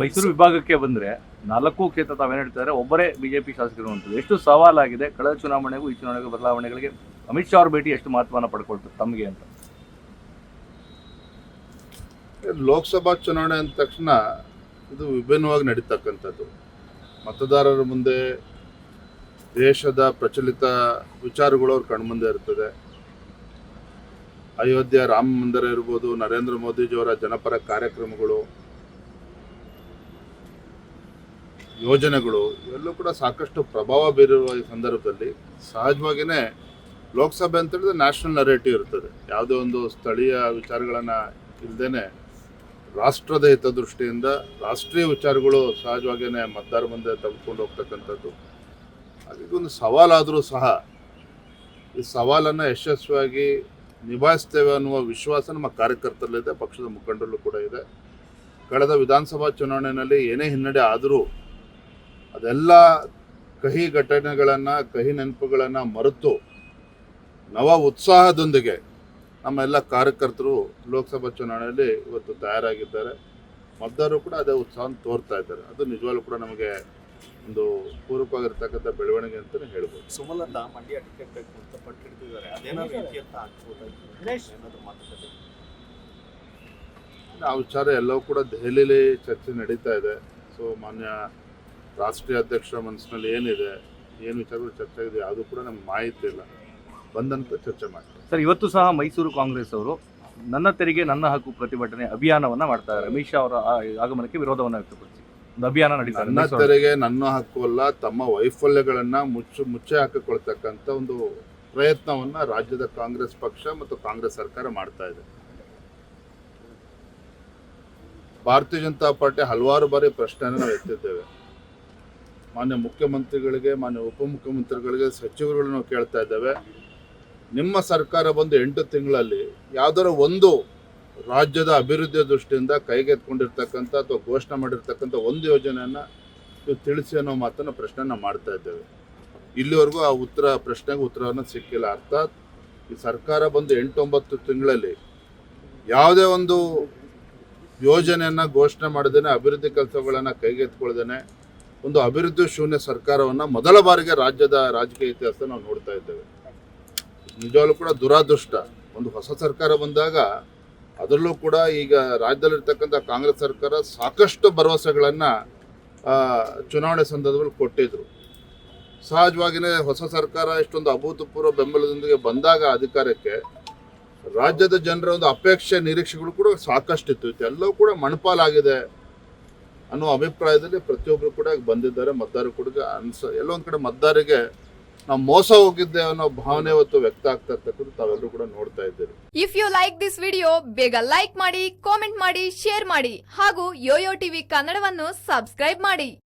ಮೈಸೂರು ವಿಭಾಗಕ್ಕೆ ಬಂದ್ರೆ ನಾಲ್ಕು ಕ್ಷೇತ್ರ ತಾವೇನು ಹೇಳ್ತಾರೆ ಒಬ್ಬರೇ ಬಿಜೆಪಿ ಶಾಸಕರು ಅಂತ ಎಷ್ಟು ಸವಾಲಾಗಿದೆ, ಕಳೆದ ಚುನಾವಣೆಗೂ ಈ ಚುನಾವಣೆಗೂ ಬದಲಾವಣೆಗಳಿಗೆ ಅಮಿತ್ ಶಾ ಅವ್ರ ಭೇಟಿ ಎಷ್ಟು ಮಹತ್ವನ ಪಡ್ಕೊಳ್ತದೆ ತಮಗೆ ಅಂತ? ಲೋಕಸಭಾ ಚುನಾವಣೆ ಅಂದ ತಕ್ಷಣ ಇದು ವಿಭಿನ್ನವಾಗಿ ನಡೀತಕ್ಕಂಥದ್ದು. ಮತದಾರರ ಮುಂದೆ ದೇಶದ ಪ್ರಚಲಿತ ವಿಚಾರಗಳು ಅವ್ರ ಕಣ್ಮುಂದೆ ಇರ್ತದೆ. ಅಯೋಧ್ಯೆ ರಾಮ ಮಂದಿರ ಇರ್ಬೋದು, ನರೇಂದ್ರ ಮೋದಿಜಿಯವರ ಜನಪರ ಕಾರ್ಯಕ್ರಮಗಳು ಯೋಜನೆಗಳು ಇವೆಲ್ಲೂ ಕೂಡ ಸಾಕಷ್ಟು ಪ್ರಭಾವ ಬೀರಿರುವ ಈ ಸಂದರ್ಭದಲ್ಲಿ ಸಹಜವಾಗಿಯೇ ಲೋಕಸಭೆ ಅಂತ ಹೇಳಿದ್ರೆ ನ್ಯಾಷನಲ್ ನರೇಟಿವ್ ಇರ್ತದೆ. ಯಾವುದೇ ಒಂದು ಸ್ಥಳೀಯ ವಿಚಾರಗಳನ್ನು ಇಲ್ಲದೇನೆ ರಾಷ್ಟ್ರದ ಹಿತದೃಷ್ಟಿಯಿಂದ ರಾಷ್ಟ್ರೀಯ ವಿಚಾರಗಳು ಸಹಜವಾಗಿಯೇ ಮತದಾರ ಮುಂದೆ ತೆಗೆದುಕೊಂಡು ಹೋಗ್ತಕ್ಕಂಥದ್ದು. ಅದಕ್ಕೊಂದು ಸವಾಲಾದರೂ ಸಹ ಈ ಸವಾಲನ್ನು ಯಶಸ್ವಿಯಾಗಿ ನಿಭಾಯಿಸ್ತೇವೆ ಅನ್ನುವ ವಿಶ್ವಾಸ ನಮ್ಮ ಕಾರ್ಯಕರ್ತರಲ್ಲಿದೆ, ಪಕ್ಷದ ಮುಖಂಡರಲ್ಲೂ ಕೂಡ ಇದೆ. ಕಳೆದ ವಿಧಾನಸಭಾ ಚುನಾವಣೆಯಲ್ಲಿ ಏನೇ ಹಿನ್ನಡೆ ಆದರೂ ಅದೆಲ್ಲ ಕಹಿ ಘಟನೆಗಳನ್ನು ಕಹಿ ನೆನಪುಗಳನ್ನು ಮರೆತು ನವ ಉತ್ಸಾಹದೊಂದಿಗೆ ನಮ್ಮ ಎಲ್ಲ ಕಾರ್ಯಕರ್ತರು ಲೋಕಸಭಾ ಚುನಾವಣೆಯಲ್ಲಿ ಇವತ್ತು ತಯಾರಾಗಿದ್ದಾರೆ. ಮತದಾರರು ಕೂಡ ಅದೇ ಉತ್ಸಾಹ ತೋರ್ತಾ ಇದ್ದಾರೆ. ಅದು ನಿಜವಾಗ್ಲೂ ಕೂಡ ನಮಗೆ ಒಂದು ಪೂರಕವಾಗಿರ್ತಕ್ಕಂಥ ಬೆಳವಣಿಗೆ ಅಂತಲೇ ಹೇಳ್ಬೋದು. ಸುಮಲತಾ ಮಂಡ್ಯ ಟಿಕೆಟ್ ಬೇಕು ಅಂತ ಪಟ್ಟು ಹಿಡಿದಿದ್ದಾರೆ ಅದೇನಾದ್ರು ಇತ್ಯರ್ಥ ಆ ವಿಚಾರ ಎಲ್ಲವೂ ಕೂಡ ದೆಹಲಿಯಲ್ಲಿ ಚರ್ಚೆ ನಡೀತಾ ಇದೆ. ಸೊ ಮಾನ್ಯ ರಾಷ್ಟ್ರೀಯ ಅಧ್ಯಕ್ಷರ ಮನಸ್ಸಿನಲ್ಲಿ ಏನಿದೆ ಏನು ವಿಚಾರಗಳು ಚರ್ಚೆ ಆಗಿದೆ ಅದು ಕೂಡ ನಮ್ಗೆ ಮಾಹಿತಿ ಇಲ್ಲ. ಬಂದಂತ ಚರ್ಚೆ ಮಾಡ್ತೀವಿ. ಸರ್ ಇವತ್ತು ಸಹ ಮೈಸೂರು ಕಾಂಗ್ರೆಸ್ ಅವರು ನನ್ನ ತೆರಿಗೆ ನನ್ನ ಹಕ್ಕು ಪ್ರತಿಭಟನೆ ಅಭಿಯಾನವನ್ನ ಮಾಡ್ತಾ ಇದ್ದಾರೆ ಅಮಿತ್ ಶಾ ಅವರ ಆಗಮನಕ್ಕೆ ವಿರೋಧವನ್ನು ವ್ಯಕ್ತಪಡಿಸಿ ಒಂದು ಅಭಿಯಾನ ನಡೀತಾರೆ ನನ್ನ ತೆರಿಗೆ ನನ್ನ ಹಕ್ಕು ಅಲ್ಲ ತಮ್ಮ ವೈಫಲ್ಯಗಳನ್ನ ಮುಚ್ಚು ಮುಚ್ಚೆ ಹಾಕಿಕೊಳ್ತಕ್ಕಂಥ ಒಂದು ಪ್ರಯತ್ನವನ್ನ ರಾಜ್ಯದ ಕಾಂಗ್ರೆಸ್ ಪಕ್ಷ ಮತ್ತು ಕಾಂಗ್ರೆಸ್ ಸರ್ಕಾರ ಮಾಡ್ತಾ ಇದೆ. ಭಾರತೀಯ ಜನತಾ ಪಾರ್ಟಿ ಹಲವಾರು ಬಾರಿ ಪ್ರಶ್ನೆಯನ್ನು ನಾವು ಎತ್ತಿದ್ದೇವೆ. ಮಾನ್ಯ ಮುಖ್ಯಮಂತ್ರಿಗಳಿಗೆ, ಮಾನ್ಯ ಉಪಮುಖ್ಯಮಂತ್ರಿಗಳಿಗೆ, ಸಚಿವರುಗಳು ನಾವು ಕೇಳ್ತಾ ಇದ್ದೇವೆ. ನಿಮ್ಮ ಸರ್ಕಾರ ಬಂದು ಎಂಟು ತಿಂಗಳಲ್ಲಿ ಯಾವ್ದಾರ ಒಂದು ರಾಜ್ಯದ ಅಭಿವೃದ್ಧಿಯ ದೃಷ್ಟಿಯಿಂದ ಕೈಗೆತ್ಕೊಂಡಿರ್ತಕ್ಕಂಥ ಅಥವಾ ಘೋಷಣೆ ಮಾಡಿರ್ತಕ್ಕಂಥ ಒಂದು ಯೋಜನೆಯನ್ನ ತಿಳಿಸಿ ಅನ್ನೋ ಮಾತನ್ನ ಪ್ರಶ್ನೆನ ಮಾಡ್ತಾ ಇದ್ದೇವೆ. ಇಲ್ಲಿವರೆಗೂ ಆ ಉತ್ತರ, ಪ್ರಶ್ನೆಗೆ ಉತ್ತರವನ್ನು ಸಿಕ್ಕಿಲ್ಲ. ಅರ್ಥಾತ್ ಈ ಸರ್ಕಾರ ಬಂದು ಎಂಟೊಂಬತ್ತು ತಿಂಗಳಲ್ಲಿ ಯಾವುದೇ ಒಂದು ಯೋಜನೆಯನ್ನ ಘೋಷಣೆ ಮಾಡದೇನೆ ಅಭಿವೃದ್ಧಿ ಕೆಲಸಗಳನ್ನು ಕೈಗೆತ್ಕೊಳ್ದೇನೆ ಒಂದು ಅಭಿವೃದ್ಧಿ ಶೂನ್ಯ ಸರ್ಕಾರವನ್ನ ಮೊದಲ ಬಾರಿಗೆ ರಾಜ್ಯದ ರಾಜಕೀಯ ಇತಿಹಾಸ ನಾವು ನೋಡ್ತಾ ಇದ್ದೇವೆ. ನಿಜವಾಗ್ಲೂ ಕೂಡ ದುರಾದೃಷ್ಟ. ಒಂದು ಹೊಸ ಸರ್ಕಾರ ಬಂದಾಗ ಅದರಲ್ಲೂ ಕೂಡ ಈಗ ರಾಜ್ಯದಲ್ಲಿರ್ತಕ್ಕಂಥ ಕಾಂಗ್ರೆಸ್ ಸರ್ಕಾರ ಸಾಕಷ್ಟು ಭರವಸೆಗಳನ್ನು ಚುನಾವಣೆ ಸಂದರ್ಭದಲ್ಲಿ ಕೊಟ್ಟಿದ್ರು. ಸಹಜವಾಗಿಯೇ ಹೊಸ ಸರ್ಕಾರ ಇಷ್ಟೊಂದು ಅಭೂತಪೂರ್ವ ಬೆಂಬಲದೊಂದಿಗೆ ಬಂದಾಗ ಅಧಿಕಾರಕ್ಕೆ ರಾಜ್ಯದ ಜನರ ಒಂದು ಅಪೇಕ್ಷೆ ನಿರೀಕ್ಷೆಗಳು ಕೂಡ ಸಾಕಷ್ಟಿತ್ತು. ಎಲ್ಲವೂ ಕೂಡ ಮಣಪಾಲಾಗಿದೆ. ಅನ್ನೋ ಅಭಿಪ್ರಾಯದಲ್ಲಿ ಪ್ರತಿಯೊಬ್ಬರು ಕೂಡ ಬಂದಿದ್ದಾರೆ. ಮತದಾರರು ಕೂಡ ಅನ್ಸ ಎಲ್ಲೋ ಒಂದ್ ಕಡೆ ಮತದಾರರಿಗೆ ನಾವು ಮೋಸ ಹೋಗಿದ್ದೆ ಅನ್ನೋ ಭಾವನೆ ಇವತ್ತು ವ್ಯಕ್ತ ಆಗ್ತಾ ಇರ್ತಕ್ಕಂಥ ತಾವೆಲ್ಲರೂ ಕೂಡ ನೋಡ್ತಾ ಇದ್ದೀರಿ. If you like this video ಬೇಗ ಲೈಕ್ ಮಾಡಿ ಕಾಮೆಂಟ್ ಮಾಡಿ ಶೇರ್ ಮಾಡಿ ಹಾಗೂ ಯೋಯೋ ಟಿವಿ ಕನ್ನಡವನ್ನು ಸಬ್ಸ್ಕ್ರೈಬ್ ಮಾಡಿ.